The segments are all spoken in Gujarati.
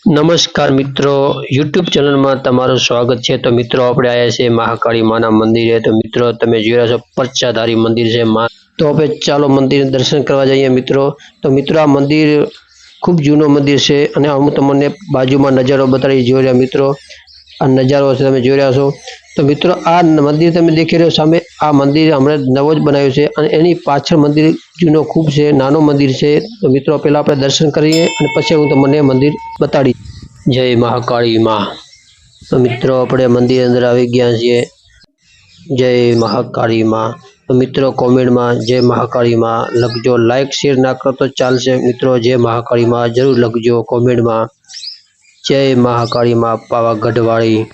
નમસ્કાર મિત્રો, યુટ્યુબ ચેનલમાં તમારું સ્વાગત છે. તો મિત્રો, આપણે આવ્યા છે મહાકાળી માના મંદિરે. તો મિત્રો, તમે જોઈ રહ્યા છો પરચાધારી મંદિર છે તો આપણે ચાલો મંદિર દર્શન કરવા જઈએ મિત્રો. તો મિત્રો, આ મંદિર ખૂબ જૂનું મંદિર છે અને હું તમને બાજુમાં નજારો બતાવી જોઈ રહ્યા મિત્રો. આ નજારો છે તમે જોઈ રહ્યા છો. તો મિત્રો, આ મંદિર તમે દેખી રહ્યો સામે આ મંદિર હમણાં નવો જ બનાવ્યું છે અને એની પાછળ મંદિર જૂનો ખૂબ છે, નાનો મંદિર છે. તો મિત્રો, પહેલાં આપણે દર્શન કરીએ અને પછી હું તમને મંદિર બતાડી જય મહાકાળી માં. તો મિત્રો, આપણે મંદિર અંદર આવી ગયા છીએ. જય મહાકાળી માં. તો મિત્રો કોમેન્ટમાં જય મહાકાળી માં લખજો. લાઇક શેર ના કરો તો ચાલશે. મિત્રો, જય મહાકાળી માં જરૂર લખજો કોમેન્ટમાં જય મહાકાળી માં પાવાગઢવાળી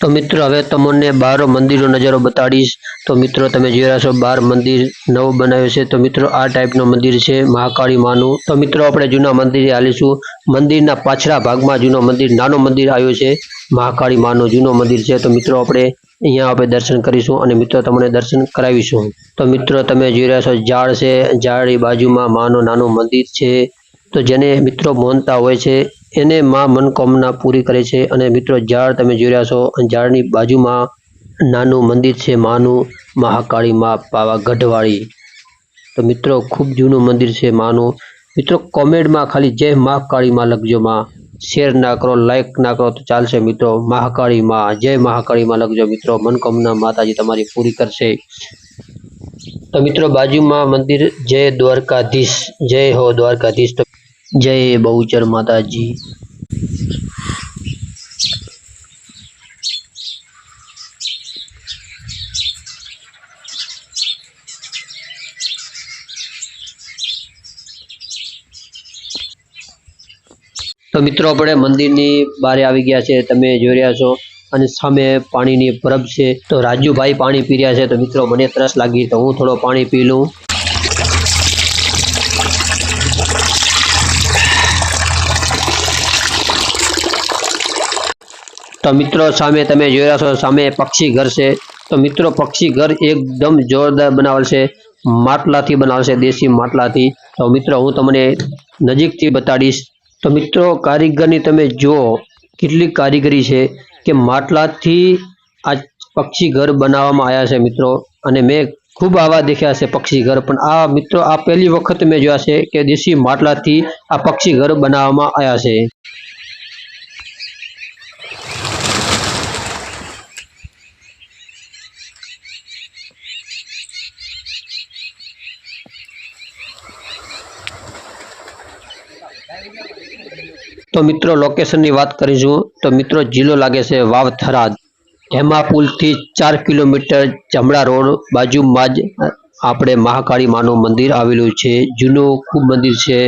તો મિત્રો, હવે તમને બાર મંદિરનો નજારો બતાડીશ. તો મિત્રો, તમે જોઈ રહ્યા છો બાર મંદિર નવું બનાવ્યું છે. તો મિત્રો, આ ટાઈપનું મંદિર છે મહાકાળી માનું. તો મિત્રો, આપણે જૂના મંદિરે હાલીશું. મંદિરના પાછળા ભાગમાં જૂનો મંદિર, નાનો મંદિર આવ્યું છે. મહાકાળી માનું જૂનો મંદિર છે. તો મિત્રો, આપણે અહીંયા આપણે દર્શન કરીશું અને મિત્રો, તમને દર્શન કરાવીશું. તો મિત્રો, તમે જોઈ રહ્યા છો ઝાડ છે. ઝાડની બાજુમાં માનું નાનું મંદિર છે. તો જેને મિત્રો, મોનતા હોય છે એને માં મનોકામના પૂરી કરે છે. અને મિત્રો, ઝાડ તમે જોઈ રહ્યા છો. ઝાડની બાજુમાં નાનું મંદિર છે. માનું મહાકાળી માં પાવાગઢવાળી તો મિત્રો, ખૂબ જૂનું મંદિર છે માનું. મિત્રો, કોમેન્ટમાં ખાલી જય મહાકાળી માં લખજો માં. શેર ના કરો લાઈક ના કરો તો ચાલશે મિત્રો. મહાકાળી માં, જય મહાકાળી માં લખજો મિત્રો. મનોકામના માતાજી તમારી પૂરી કરશે. તો મિત્રો, બાજુમાં મંદિર, જય દ્વારકાધીશ. જય હો દ્વારકાધીશ. તો જય બહુચર માતાજી. તો મિત્રો, આપણે મંદિરની બારે આવી ગયા છે, તમે જોઈ રહ્યા છો. અને સામે પાણીની પરબ છે. તો રાજુભાઈ પાણી પી રહ્યા છે. તો મિત્રો, મને તરસ લાગી, તો હું થોડો પાણી પી લઉં. તો મિત્રો સામે તમે જોઈ રહ્યા છો, સામે પક્ષી ઘર છે. તો મિત્રો પક્ષી ઘર એકદમ જોરદાર બનાવેલ છે. માટલાથી બનાવેલ છે, દેશી માટલાથી. તો મિત્રો હું તમને નજીકથી બતાડીશ. તો મિત્રો કારીગરની તમે જુઓ કેટલી કારીગરી છે કે માટલાથી આ પક્ષી ઘર બનાવવામાં આવ્યા છે મિત્રો. અને મેં ખૂબ આવા દેખ્યા છે પક્ષી ઘર. પણ આ મિત્રો, આ પહેલી વખત મેં જોયા છે કે દેશી માટલાથી આ પક્ષી ઘર બનાવવામાં આવ્યા છે. તો મિત્રો લોકેશનની વાત કરીશું. તો મિત્રો, જિલ્લો લાગે છે વાવ થરાદ હેમા પુલથી ચાર કિલોમીટર જમણા રોડ બાજુમાં જ આપણે મહાકાળી માનું મંદિર આવેલું છે. જૂનું ખૂબ મંદિર છે.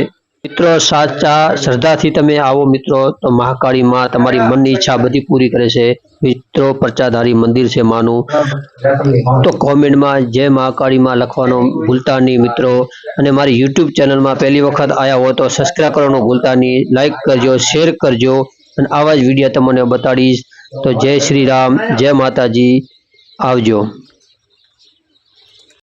મિત્રો, સાચા શ્રદ્ધાથી તમે આવો મિત્રો. તો મહાકાળી માં તમારી મનની ઈચ્છા બધી પૂરી કરે છે. મિત્રો પરચાધારી મંદિર છે માનું. તો કોમેન્ટમાં જય મહાકાળી માં લખવાનું ભૂલતા નહીં મિત્રો. અને મારી યુટ્યુબ ચેનલમાં પહેલી વખત આવ્યા હો તો સબસ્ક્રાઈબ કરવાનું ભૂલતા નહીં. લાઈક કરજો શેર કરજો. અને આવા જ વીડિયો તમને બતાડીશ. તો જય શ્રી રામ, જય માતાજી. આવજો.